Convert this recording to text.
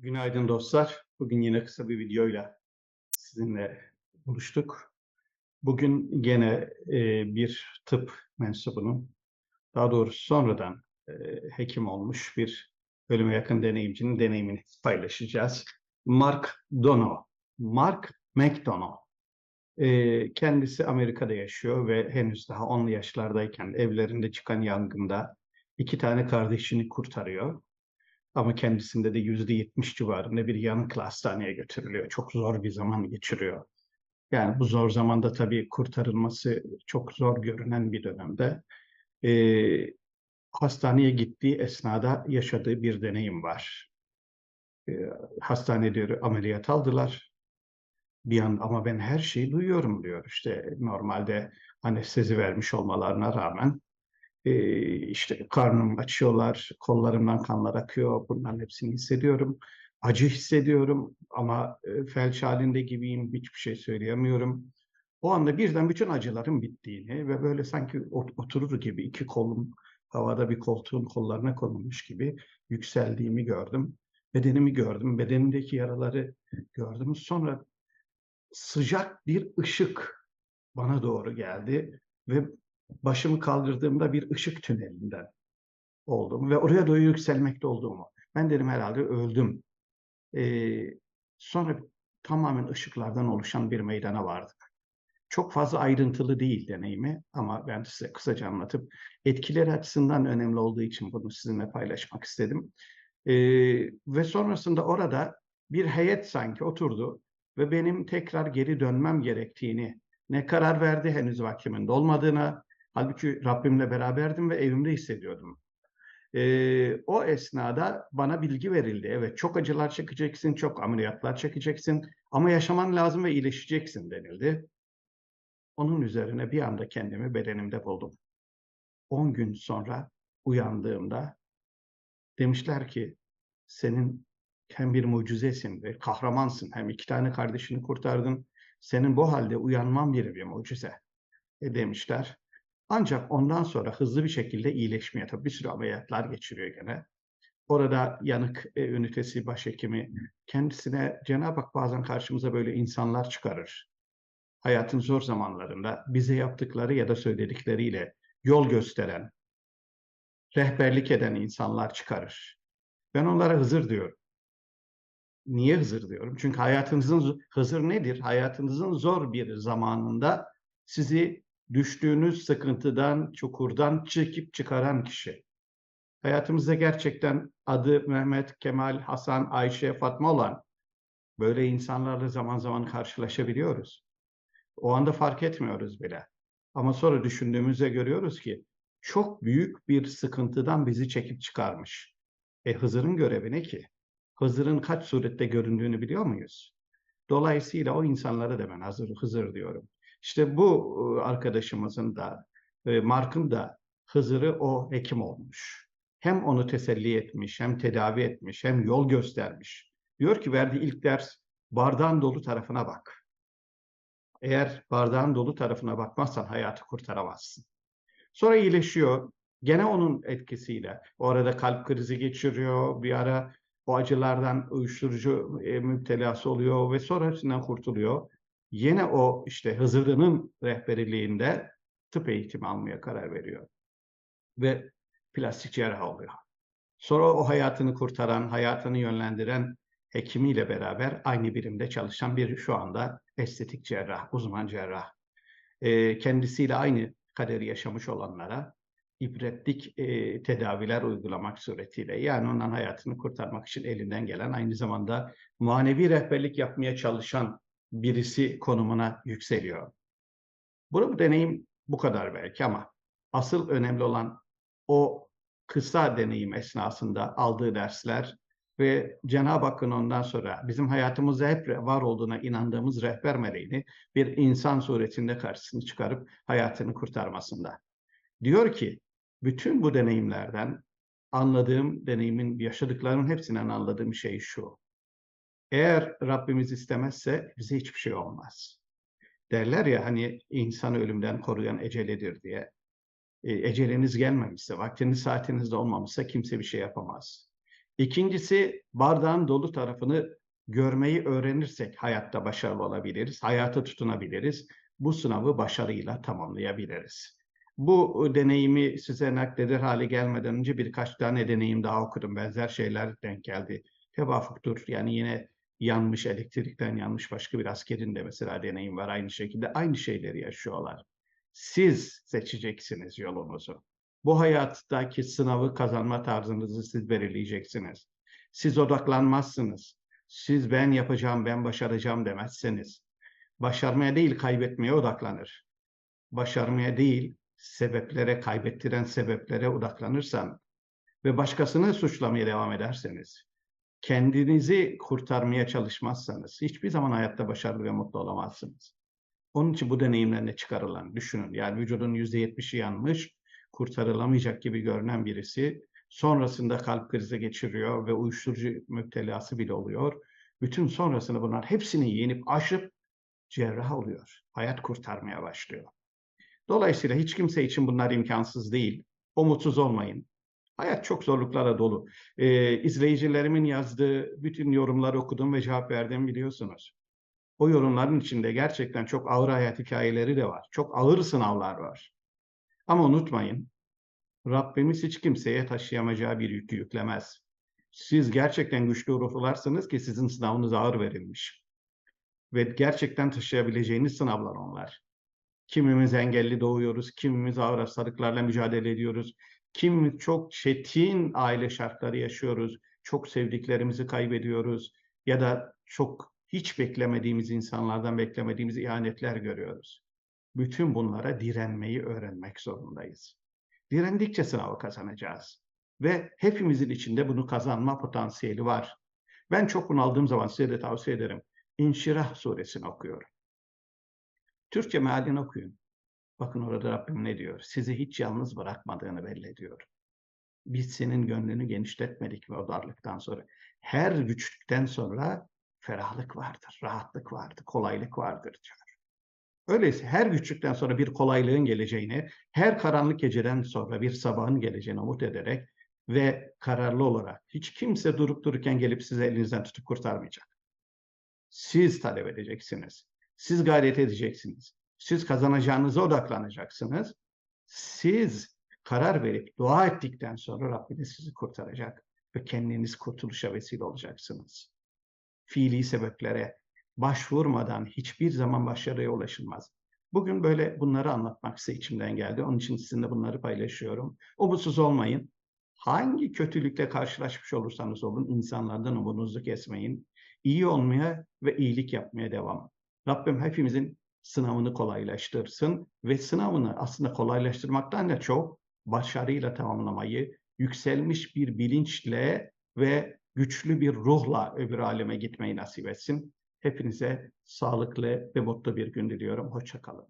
Günaydın dostlar. Bugün yine kısa bir videoyla sizinle buluştuk. Bugün gene e, bir tıp mensubunun, daha doğrusu sonradan e, hekim olmuş bir ölüme yakın deneyimcinin deneyimini paylaşacağız. Mark Dono, Mark McDonough. E, kendisi Amerika'da yaşıyor ve henüz daha 10'lu yaşlardayken evlerinde çıkan yangında iki tane kardeşini kurtarıyor. Ama kendisinde de yüzde yetmiş civarında bir yanıkla hastaneye götürülüyor. Çok zor bir zaman geçiriyor. Yani bu zor zamanda tabii kurtarılması çok zor görünen bir dönemde e, hastaneye gittiği esnada yaşadığı bir deneyim var. E, hastanede ameliyat aldılar. Bir an ama ben her şeyi duyuyorum diyor. İşte normalde anestezi vermiş olmalarına rağmen e, işte karnım açıyorlar, kollarımdan kanlar akıyor. Bunların hepsini hissediyorum. Acı hissediyorum ama e, felç halinde gibiyim, hiçbir şey söyleyemiyorum. O anda birden bütün acılarım bittiğini ve böyle sanki oturur gibi iki kolum havada bir koltuğun kollarına konulmuş gibi yükseldiğimi gördüm. Bedenimi gördüm, bedenimdeki yaraları gördüm. Sonra sıcak bir ışık bana doğru geldi ve başımı kaldırdığımda bir ışık tünelinden oldum ve oraya doğru yükselmekte olduğumu. Ben dedim herhalde öldüm. Ee, sonra tamamen ışıklardan oluşan bir meydana vardık. Çok fazla ayrıntılı değil deneyimi ama ben size kısaca anlatıp etkileri açısından önemli olduğu için bunu sizinle paylaşmak istedim. Ee, ve sonrasında orada bir heyet sanki oturdu ve benim tekrar geri dönmem gerektiğini ne karar verdi henüz vaktimin dolmadığına Halbuki Rabbimle beraberdim ve evimde hissediyordum. Ee, o esnada bana bilgi verildi. Evet çok acılar çekeceksin, çok ameliyatlar çekeceksin ama yaşaman lazım ve iyileşeceksin denildi. Onun üzerine bir anda kendimi bedenimde buldum. 10 gün sonra uyandığımda demişler ki senin hem bir mucizesin ve kahramansın hem iki tane kardeşini kurtardın. Senin bu halde uyanman bile bir mucize e demişler. Ancak ondan sonra hızlı bir şekilde iyileşmeye, tabii bir sürü ameliyatlar geçiriyor gene. Orada yanık e, ünitesi başhekimi kendisine Cenab-ı Hak bazen karşımıza böyle insanlar çıkarır. Hayatın zor zamanlarında bize yaptıkları ya da söyledikleriyle yol gösteren, rehberlik eden insanlar çıkarır. Ben onlara Hızır diyorum. Niye Hızır diyorum? Çünkü hayatınızın Hızır nedir? Hayatınızın zor bir zamanında sizi düştüğünüz sıkıntıdan, çukurdan çekip çıkaran kişi. Hayatımızda gerçekten adı Mehmet, Kemal, Hasan, Ayşe, Fatma olan böyle insanlarla zaman zaman karşılaşabiliyoruz. O anda fark etmiyoruz bile. Ama sonra düşündüğümüzde görüyoruz ki çok büyük bir sıkıntıdan bizi çekip çıkarmış. E Hızır'ın görevi ne ki? Hızır'ın kaç surette göründüğünü biliyor muyuz? Dolayısıyla o insanlara da ben Hızır, Hızır diyorum. İşte bu arkadaşımızın da, Mark'ın da Hızır'ı o hekim olmuş. Hem onu teselli etmiş, hem tedavi etmiş, hem yol göstermiş. Diyor ki verdiği ilk ders bardağın dolu tarafına bak. Eğer bardağın dolu tarafına bakmazsan hayatı kurtaramazsın. Sonra iyileşiyor. Gene onun etkisiyle. O arada kalp krizi geçiriyor. Bir ara o acılardan uyuşturucu e, müptelası oluyor ve sonra hepsinden kurtuluyor yine o işte Hızır'ın rehberliğinde tıp eğitimi almaya karar veriyor. Ve plastik cerrah oluyor. Sonra o hayatını kurtaran, hayatını yönlendiren hekimiyle beraber aynı birimde çalışan bir şu anda estetik cerrah, uzman cerrah. E, kendisiyle aynı kaderi yaşamış olanlara ibretlik e, tedaviler uygulamak suretiyle yani onların hayatını kurtarmak için elinden gelen aynı zamanda manevi rehberlik yapmaya çalışan birisi konumuna yükseliyor. Bu, bu deneyim bu kadar belki ama asıl önemli olan o kısa deneyim esnasında aldığı dersler ve Cenab-ı Hakk'ın ondan sonra bizim hayatımızda hep var olduğuna inandığımız rehber meleğini bir insan suretinde karşısını çıkarıp hayatını kurtarmasında. Diyor ki, bütün bu deneyimlerden anladığım, deneyimin, yaşadıklarımın hepsinden anladığım şey şu. Eğer Rabbimiz istemezse bize hiçbir şey olmaz. Derler ya hani insanı ölümden koruyan ecelidir diye. E, eceliniz gelmemişse, vaktiniz saatinizde olmamışsa kimse bir şey yapamaz. İkincisi bardağın dolu tarafını görmeyi öğrenirsek hayatta başarılı olabiliriz, hayata tutunabiliriz. Bu sınavı başarıyla tamamlayabiliriz. Bu deneyimi size nakleder hale gelmeden önce birkaç tane deneyim daha okudum. Benzer şeyler denk geldi. Tevafuktur. Yani yine yanmış, elektrikten yanmış başka bir askerin de mesela deneyim var aynı şekilde. Aynı şeyleri yaşıyorlar. Siz seçeceksiniz yolunuzu. Bu hayattaki sınavı kazanma tarzınızı siz belirleyeceksiniz. Siz odaklanmazsınız. Siz ben yapacağım, ben başaracağım demezseniz. Başarmaya değil kaybetmeye odaklanır. Başarmaya değil sebeplere, kaybettiren sebeplere odaklanırsan ve başkasını suçlamaya devam ederseniz, kendinizi kurtarmaya çalışmazsanız hiçbir zaman hayatta başarılı ve mutlu olamazsınız. Onun için bu deneyimlerle çıkarılan, düşünün yani vücudun yüzde yetmişi yanmış, kurtarılamayacak gibi görünen birisi sonrasında kalp krizi geçiriyor ve uyuşturucu müptelası bile oluyor. Bütün sonrasında bunlar hepsini yenip aşıp cerrah oluyor. Hayat kurtarmaya başlıyor. Dolayısıyla hiç kimse için bunlar imkansız değil. Umutsuz olmayın. Hayat çok zorluklara dolu. Ee, izleyicilerimin yazdığı bütün yorumları okudum ve cevap verdim biliyorsunuz. O yorumların içinde gerçekten çok ağır hayat hikayeleri de var. Çok ağır sınavlar var. Ama unutmayın, Rabbimiz hiç kimseye taşıyamayacağı bir yükü yüklemez. Siz gerçekten güçlü ruhlarsınız ki sizin sınavınız ağır verilmiş. Ve gerçekten taşıyabileceğiniz sınavlar onlar. Kimimiz engelli doğuyoruz, kimimiz ağır hastalıklarla mücadele ediyoruz, kimimiz çok çetin aile şartları yaşıyoruz, çok sevdiklerimizi kaybediyoruz ya da çok hiç beklemediğimiz insanlardan beklemediğimiz ihanetler görüyoruz. Bütün bunlara direnmeyi öğrenmek zorundayız. Direndikçe sınavı kazanacağız. Ve hepimizin içinde bunu kazanma potansiyeli var. Ben çok bunaldığım zaman size de tavsiye ederim. İnşirah suresini okuyorum. Türkçe mealini okuyun. Bakın orada Rabbim ne diyor? Sizi hiç yalnız bırakmadığını belli ediyor. Biz senin gönlünü genişletmedik mi o darlıktan sonra? Her güçlükten sonra ferahlık vardır, rahatlık vardır, kolaylık vardır diyor. Öyleyse her güçlükten sonra bir kolaylığın geleceğini, her karanlık geceden sonra bir sabahın geleceğini umut ederek ve kararlı olarak hiç kimse durup dururken gelip sizi elinizden tutup kurtarmayacak. Siz talep edeceksiniz. Siz gayret edeceksiniz. Siz kazanacağınıza odaklanacaksınız. Siz karar verip dua ettikten sonra Rabbiniz sizi kurtaracak ve kendiniz kurtuluşa vesile olacaksınız. Fiili sebeplere başvurmadan hiçbir zaman başarıya ulaşılmaz. Bugün böyle bunları anlatmak size içimden geldi. Onun için sizinle bunları paylaşıyorum. Umutsuz olmayın. Hangi kötülükle karşılaşmış olursanız olun insanlardan umudunuzu kesmeyin. İyi olmaya ve iyilik yapmaya devam. Rabbim hepimizin sınavını kolaylaştırsın ve sınavını aslında kolaylaştırmaktan da çok başarıyla tamamlamayı, yükselmiş bir bilinçle ve güçlü bir ruhla öbür aleme gitmeyi nasip etsin. Hepinize sağlıklı ve mutlu bir gün diliyorum. Hoşçakalın.